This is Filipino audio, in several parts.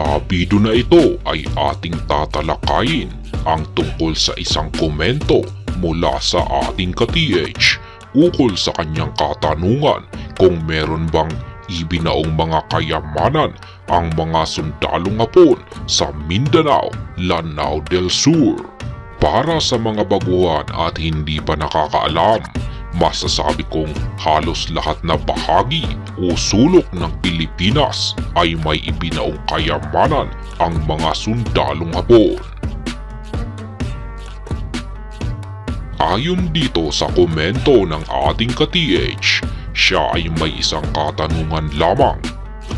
Sa na ito ay ating tatalakayin ang tungkol sa isang komento mula sa ating ka-TH ukol sa kanyang katanungan kung meron bang ibinaong mga kayamanan ang mga sundalong hapon sa Mindanao, Lanao del Sur. Para sa mga baguhan at hindi pa nakakaalam, masasabi kong halos lahat na bahagi o sulok ng Pilipinas ay may ibinaong kayamanan ang mga sundalong hapon. Ayon dito sa komento ng ating ka-TH, siya ay may isang katanungan lamang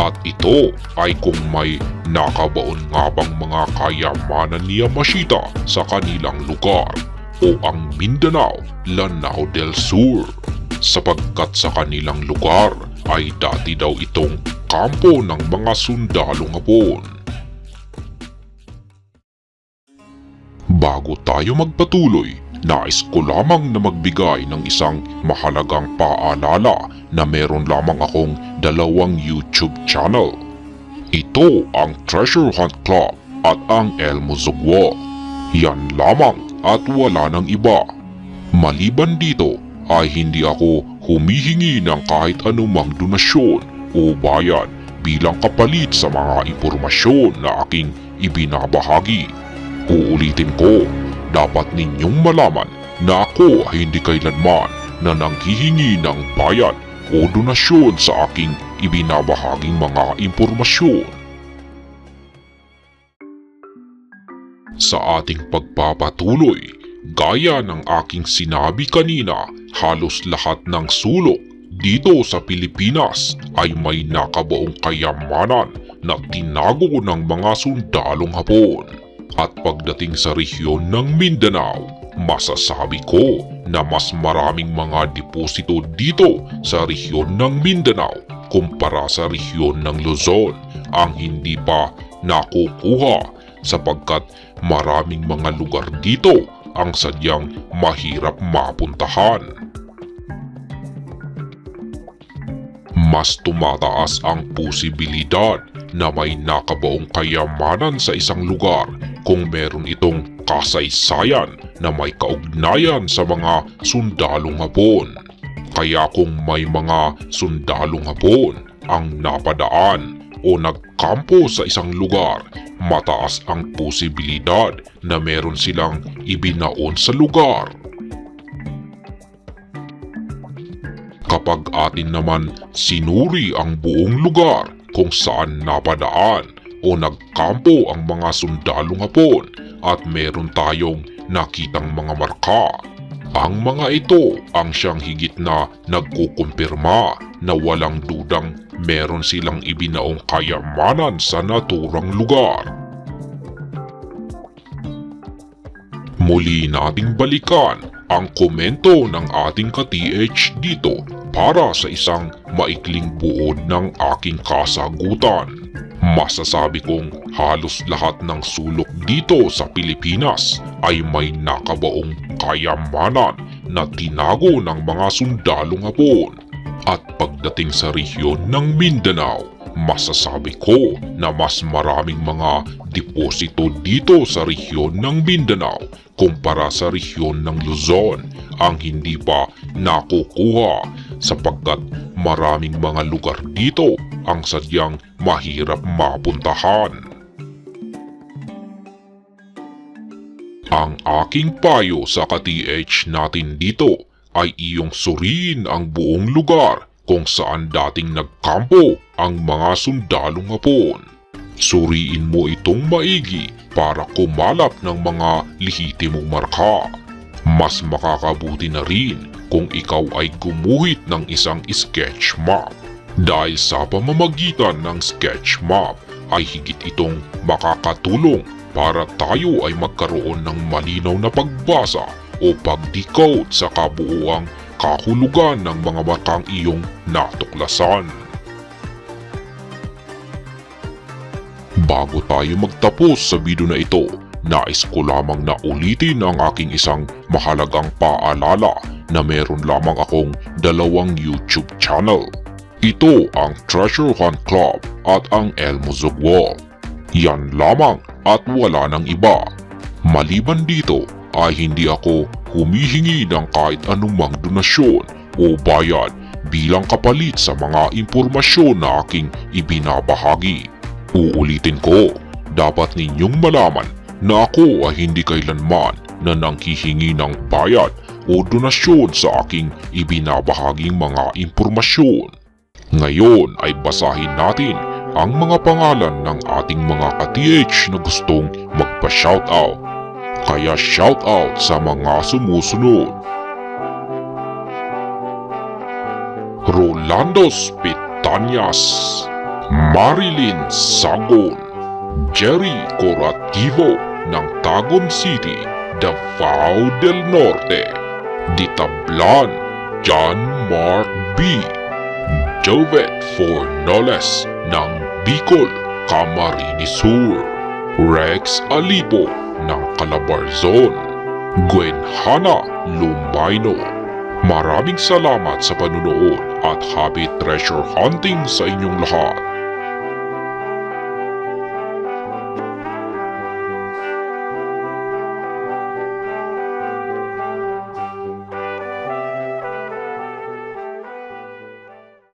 at ito ay kung may nakabaon nga bang mga kayamanan ni Yamashita sa kanilang lugar o ang Mindanao, Lanao del Sur. Sapagkat sa kanilang lugar ay dati daw itong kampo ng mga sundalong hapon. Bago tayo magpatuloy, nais ko lamang na magbigay ng isang mahalagang paalala na meron lamang akong dalawang YouTube channel. Ito ang Treasure Hunt Club at ang Elmo Zugwa. Yan lamang at wala ng iba. Maliban dito ay hindi ako humihingi ng kahit anumang donasyon o bayad bilang kapalit sa mga impormasyon na aking ibinabahagi. Uulitin ko, dapat ninyong malaman na ako ay hindi kailanman na nanghihingi ng bayad o donasyon sa aking ibinabahaging mga impormasyon. Sa ating pagpapatuloy, gaya ng aking sinabi kanina, halos lahat ng sulok dito sa Pilipinas ay may nakabaong kayamanan na tinago ng mga sundalong hapon. At pagdating sa rehiyon ng Mindanao, masasabi ko na mas maraming mga deposito dito sa rehiyon ng Mindanao kumpara sa rehiyon ng Luzon ang hindi pa nakukuha sapagkat maraming mga lugar dito ang sadyang mahirap mapuntahan. Mas tumataas ang posibilidad na may nakabaong kayamanan sa isang lugar kung meron itong kasaysayan na may kaugnayan sa mga sundalong hapon. Kaya kung may mga sundalong hapon ang napadaan o nagkampo sa isang lugar, mataas ang posibilidad na meron silang ibinaon sa lugar. Kapag atin naman sinuri ang buong lugar kung saan napadaan o nagkampo ang mga sundalong hapon at meron tayong nakitang mga marka. Ang mga ito ang siyang higit na nagkukumpirma na walang dudang meron silang ibinaong kayamanan sa naturang lugar. Muli nating balikan ang komento ng ating ka-TH dito para sa isang maikling buod ng aking kasagutan. Masasabi kong halos lahat ng sulok dito sa Pilipinas ay may nakabaong kayamanan na tinago ng mga sundalong hapon. At pagdating sa rehiyon ng Mindanao, masasabi ko na mas maraming mga deposito dito sa rehiyon ng Mindanao kumpara sa rehiyon ng Luzon ang hindi pa nakukuha sapagkat maraming mga lugar dito ang sadyang mahirap mapuntahan. Ang aking payo sa ka-TH natin dito ay iyong suriin ang buong lugar kung saan dating nagkampo ang mga sundalong hapon. Suriin mo itong maigi para kumalap ng mga lihitimong marka. Mas makakabuti na rin kung ikaw ay gumuhit ng isang sketch map. Dahil sa pamamagitan ng sketch map ay higit itong makakatulong para tayo ay magkaroon ng malinaw na pagbasa o pag-decode sa kabuuang kahulugan ng mga markang iyong natuklasan. Bago tayo magtapos sa video na ito, nais ko lamang na ulitin ang aking isang mahalagang paalala na meron lamang akong dalawang YouTube channel. Ito ang Treasure Hunt Club at ang Elmo Zugwal. Yan lamang at wala ng iba. Maliban dito ay hindi ako humihingi ng kahit anumang donasyon o bayad bilang kapalit sa mga impormasyon na aking ibinabahagi. Uulitin ko, dapat ninyong malaman na ako ay hindi kailanman na nanghihingi ng bayad o donasyon sa aking ibinabahaging mga impormasyon. Ngayon ay basahin natin ang mga pangalan ng ating mga ka-TH na gustong magpa-shoutout. Kaya shoutout sa mga sumusunod. Rolando Spitanias Marilyn Sagon Jerry Corativo ng Tagum City, Davao del Norte Ditablan John Mark B. Jovet Fornoles ng Bicol, Camarines Sur Rex Alipo ng Calabarzon Gwen Hana Lumbino Maraming salamat sa panunood at happy treasure hunting sa inyong lahat.